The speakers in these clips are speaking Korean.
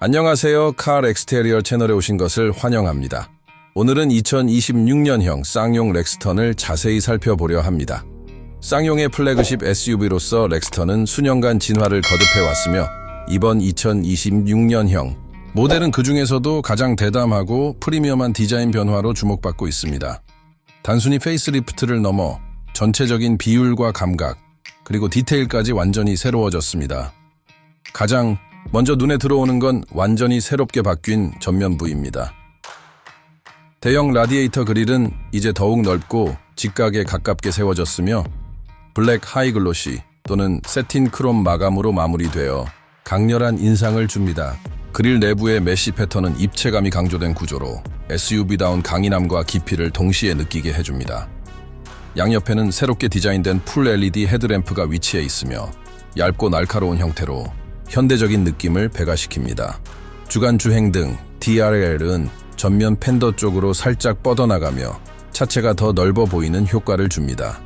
안녕하세요. 칼 엑스테리어 채널에 오신 것을 환영합니다. 오늘은 2026년형 쌍용 렉스턴을 자세히 살펴보려 합니다. 쌍용의 플래그십 SUV로서 렉스턴은 수년간 진화를 거듭해 왔으며 이번 2026년형 모델은 그 중에서도 가장 대담하고 프리미엄한 디자인 변화로 주목받고 있습니다. 단순히 페이스리프트를 넘어 전체적인 비율과 감각, 그리고 디테일까지 완전히 새로워졌습니다. 가장 먼저 눈에 들어오는 건 완전히 새롭게 바뀐 전면부입니다. 대형 라디에이터 그릴은 이제 더욱 넓고 직각에 가깝게 세워졌으며 블랙 하이글로시 또는 세틴 크롬 마감으로 마무리되어 강렬한 인상을 줍니다. 그릴 내부의 메쉬 패턴은 입체감이 강조된 구조로 SUV다운 강인함과 깊이를 동시에 느끼게 해줍니다. 양옆에는 새롭게 디자인된 풀 LED 헤드램프가 위치해 있으며 얇고 날카로운 형태로 현대적인 느낌을 배가시킵니다. 주간 주행 등 DRL은 전면 팬더 쪽으로 살짝 뻗어나가며 차체가 더 넓어 보이는 효과를 줍니다.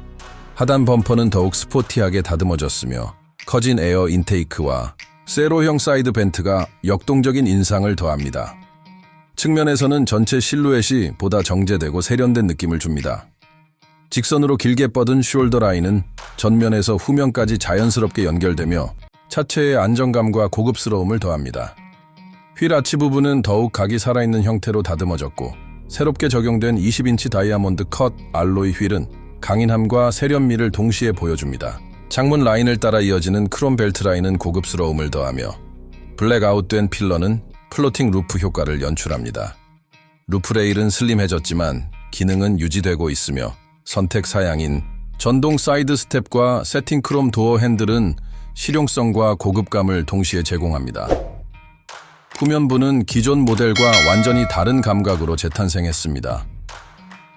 하단 범퍼는 더욱 스포티하게 다듬어졌으며 커진 에어 인테이크와 세로형 사이드 벤트가 역동적인 인상을 더합니다. 측면에서는 전체 실루엣이 보다 정제되고 세련된 느낌을 줍니다. 직선으로 길게 뻗은 숄더 라인은 전면에서 후면까지 자연스럽게 연결되며 차체의 안정감과 고급스러움을 더합니다. 휠 아치 부분은 더욱 각이 살아있는 형태로 다듬어졌고 새롭게 적용된 20인치 다이아몬드 컷 알로이 휠은 강인함과 세련미를 동시에 보여줍니다. 창문 라인을 따라 이어지는 크롬 벨트 라인은 고급스러움을 더하며 블랙 아웃된 필러는 플로팅 루프 효과를 연출합니다. 루프 레일은 슬림해졌지만 기능은 유지되고 있으며 선택 사양인 전동 사이드 스텝과 세팅 크롬 도어 핸들은 실용성과 고급감을 동시에 제공합니다. 후면부는 기존 모델과 완전히 다른 감각으로 재탄생했습니다.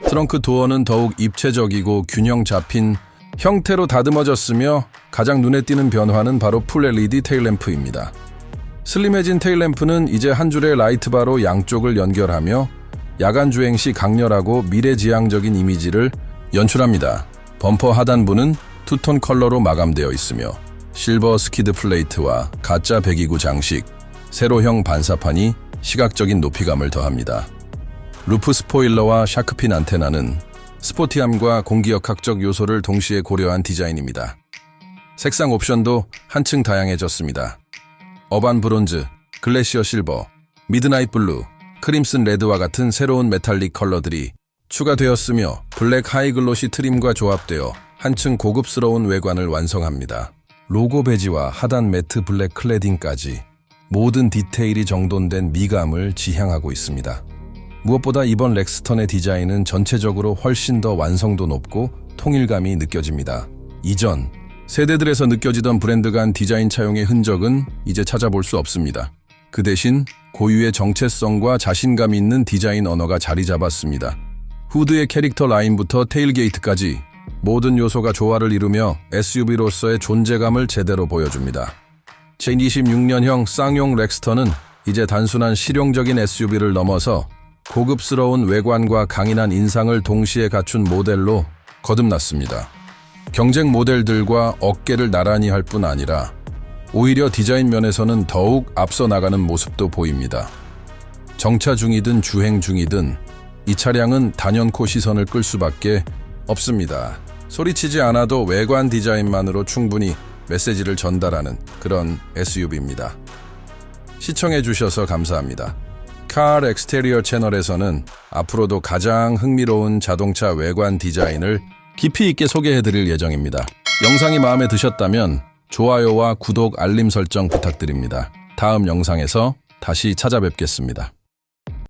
트렁크 도어는 더욱 입체적이고 균형 잡힌 형태로 다듬어졌으며 가장 눈에 띄는 변화는 바로 풀 LED 테일램프입니다. 슬림해진 테일램프는 이제 한 줄의 라이트바로 양쪽을 연결하며 야간 주행 시 강렬하고 미래지향적인 이미지를 연출합니다. 범퍼 하단부는 투톤 컬러로 마감되어 있으며 실버 스키드 플레이트와 가짜 배기구 장식, 세로형 반사판이 시각적인 높이감을 더합니다. 루프 스포일러와 샤크핀 안테나는 스포티함과 공기역학적 요소를 동시에 고려한 디자인입니다. 색상 옵션도 한층 다양해졌습니다. 어반 브론즈, 글래시어 실버, 미드나잇 블루, 크림슨 레드와 같은 새로운 메탈릭 컬러들이 추가되었으며 블랙 하이글로시 트림과 조합되어 한층 고급스러운 외관을 완성합니다. 로고 베지와 하단 매트 블랙 클래딩까지 모든 디테일이 정돈된 미감을 지향하고 있습니다. 무엇보다 이번 렉스턴의 디자인은 전체적으로 훨씬 더 완성도 높고 통일감이 느껴집니다. 이전 세대들에서 느껴지던 브랜드 간 디자인 차용의 흔적은 이제 찾아볼 수 없습니다. 그 대신 고유의 정체성과 자신감 있는 디자인 언어가 자리 잡았습니다. 후드의 캐릭터 라인부터 테일게이트까지 모든 요소가 조화를 이루며 SUV로서의 존재감을 제대로 보여줍니다. 2026년형 쌍용 렉스턴은 이제 단순한 실용적인 SUV를 넘어서 고급스러운 외관과 강인한 인상을 동시에 갖춘 모델로 거듭났습니다. 경쟁 모델들과 어깨를 나란히 할 뿐 아니라 오히려 디자인 면에서는 더욱 앞서 나가는 모습도 보입니다. 정차 중이든 주행 중이든 이 차량은 단연코 시선을 끌 수밖에 없습니다. 소리치지 않아도 외관 디자인만으로 충분히 메시지를 전달하는 그런 SUV입니다. 시청해 주셔서 감사합니다. 칼 엑스테리어 채널에서는 앞으로도 가장 흥미로운 자동차 외관 디자인을 깊이 있게 소개해 드릴 예정입니다. 영상이 마음에 드셨다면 좋아요와 구독 알림 설정 부탁드립니다. 다음 영상에서 다시 찾아뵙겠습니다.